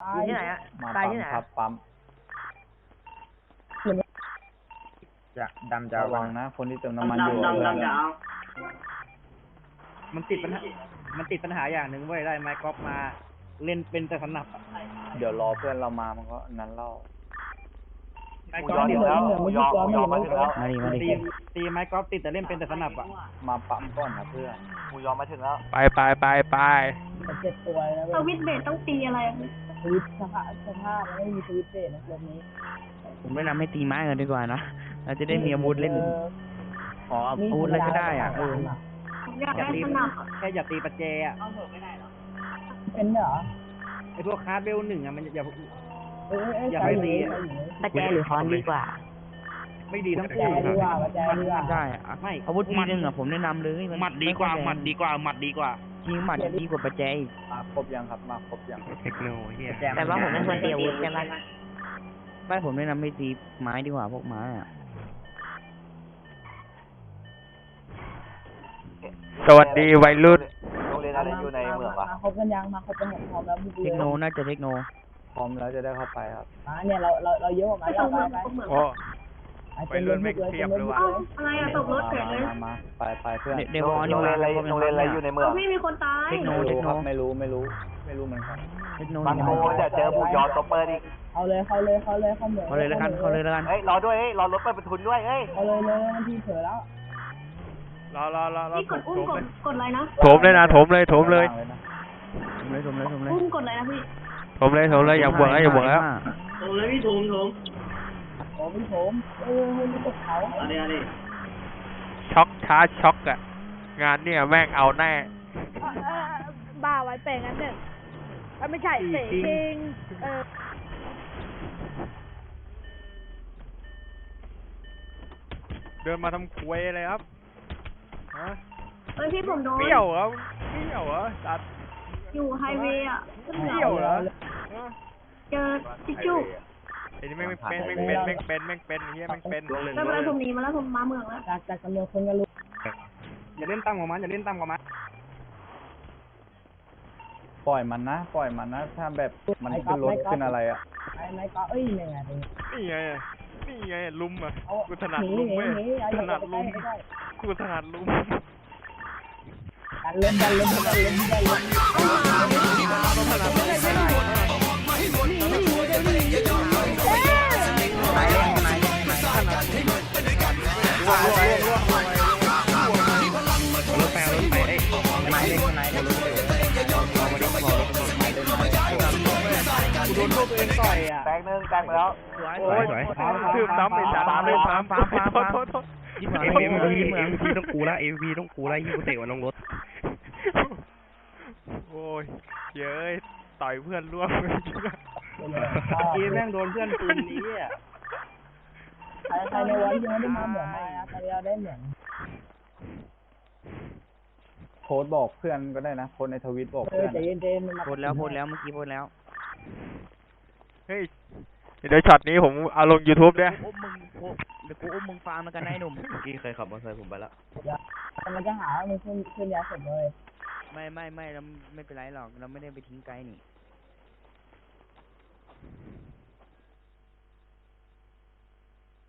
อยู่ที่ไหนอะมาตายปั๊มที่ไหนครัอะบปั๊มจะดำจะระวัวังงนะ คนที่เติมน้ำมันอยู่ดำเพื่อนดำจะเอามันติดปัญหา มันติดปัญหาอย่างหนึ่งเว้ยได้ไม้กอล์ฟมา เล่นเป็นแต่สนับอะเดี๋ยวรอเพื่อนเรามามันก็นั้นเล่าไม้กอล์ฟติดแล้วยอมยอมมาถึงแล้วมาดิมาดิตีตีไม้กอล์ฟติดแต่เล่นเป็นแต่สนับอะมาปั๊มก่อนนะเพื่อนกูยอมมาถึงแล้ว ไปไปไปไป เจ็บตัวแล้วสวิตช์เบรต้องตีอะไรอะ สวิตสภาพสภาพมันไม่มีสวิตช์เบรนะรถนี้ผมแนะนำให้ตีไม้กันดีกว่านะเราจะได้มีอาวุธเล่นขออาวุธอะไรก็ได้อะเออผมอยากอยากได้ตีสนับอะแค่อย่าตีประแจอะเป็นเหรอไอพวกคาร์ดเบลหนึ่งอะมันอย่า เออเอออย่าไปตีอะ ประแจหรือค้อนดีกว่า ไม่ดีทั้งแจคู่ ดีกว่าแจดีกว่า ได้อะไม่อาวุธทีนึงอะผมแนะนำเลยหมัดดีกว่า หมัดดีกว่า หมัดดีกว่า จริงหมัดดีกว่าประแจอีกมาครบยังครับมาครบยังเทคโนเฮียประแจแต่ว่าผมไม่ควรตีอาวุธใช่ไหมไม่ผมแนะนำให้ตีไม้ดีกว่าพวกไม้อะสวัสดีวัยรุ่นโรงเรียนอะไรอยู่ในเมืองวะมาครบกันยังมาครบกันหมดพร้อมแล้วบุกเทคโนน่าจะเทคโนพร้อมแล้วจะได้เข้าไปครับอ่าเนี่ยเราเราเราเยอะกว่าไปมาตเรากไปเหมือง ไปตกเหมืองโอ้เป็นรถบุกเลยเป็นรถบุกเอ้าเลยอะไรอะตกรถเฉยเลยมามาไปไปเพื่อนเดเดวอนี่มาโรงเรียนอะไรอยู่ในเอ้าพี่มีคนตายเทคโนไม่เทครู้โนครับไม่รู้ไม่รู้ ไม่รู้เหมือนกันเทคโนมันโคจะเจอบุกยอนตบเปิดอีกเอาเลยเขาเลยเขาเลยเขาเหมือนเขาเลยแล้วกันเขาเลยแล้วกันเฮ้ยรอด้วยเฮ้ยรอรถเปิดประทุนด้วยเฮ้ยเขาเลยเลยมันทีเผลอแล้วรอรอรอรอพี่กดอุ้มกดกดอะไรนะโถมเลยนะโถมเลยโถมเลยข้างางนะผมเลยผมเลยผมเลยอุ้มกดอะไรนะพี่โถมเลยโถมเลยอย่าบวกแล้วอย่าบวกแล้วโถมเลยพี่โถมโถม โอ้พี่ผมเออเฮ้ยมันตกเขาเอะไรอะไรช็อกช้าช็อกอะงานเนี่ยแม่งเอาแน่ บ้าไว้เป็นงั้นหนึ่งเอ้ยไม่ใช่เสจริงเออเดินมาทำควยเลยครับฮะเฮ้ยพี่ผมโดนเปรี้ยวเหรอเปรี้ยวเหรอตัดอยู่ไฮเวย์อะเปรี้ยวเหรอฮะเจอทิชชู่ ไอ้นี่แม่งเป็นแม่งเป็นแม่งเป็นแม่งเป็นเฮียแม่งเป็นไม่เป็นไรผมหนีมาแล้วผมมาเมืองแล้วจากจากจำนวนคนกันรู้อย่าเล่นตั้มกว่ามันอย่าเล่นตั้มกว่ามันปล่อยมันนะ ปล่อยมันนะถ้าแบบมันขึ้นรถขึ้นอะไรอะไอ้ไม้ก็เอ้ยยังไงตรงนี้นี่ไงนี่ไงลุมอะเอากูถนัดหนีลุมหนีเว้ยหนีเอาถอย่านัดไปลุมใกล้กูถนัดลุมดันเล่นดันเล่นดันเล่นดันเล่น ดนพวกตัวเองต่อยอะแตกหนึ่งแตกไปแล้วโอ้ยทืบซ้ำไปสามไปสามโทษโทษโทษยี่สิบเอ็มสามเอ็มเอ็พีมเอ็มพีต้องกูละเอ็มพีต้องกูละยี่กูเตะมันลงรถโอ้ยเย้ยต่อยเพื่อนร่วมกีแม่งโดนเพื่อนปืนนี้อะใครใครในวันยังไม่ได้มาเหมือนไม่นะแต่เราได้เหมือนโพสต์บอกเพื่อนก็ได้นะโพสต์ในทวิตบอกเอเพื่ออนใจเย็นๆมันมาโพสต์แล้วโพสต์แล้วเมื่อกี้โพสต์แล้ว เฮ้ยเดี๋ยวช็อตนี้ผมเอาลง YouTube ด้วยอุ้มมึงโอ้เดี๋ยวกูอุ้มมึงฟาร์มแล้วกันนะไอ้หนุ่มกี้เคยขับมอเตอร์ไซค์ผมไปแล้ว มันจะหาว่ามันขึ้นขึ้นยาเสพเลยไม่ไม่ไม่เราไม่เป็นไรหรอก เราไม่ได้ไปทิ้งไกลนี่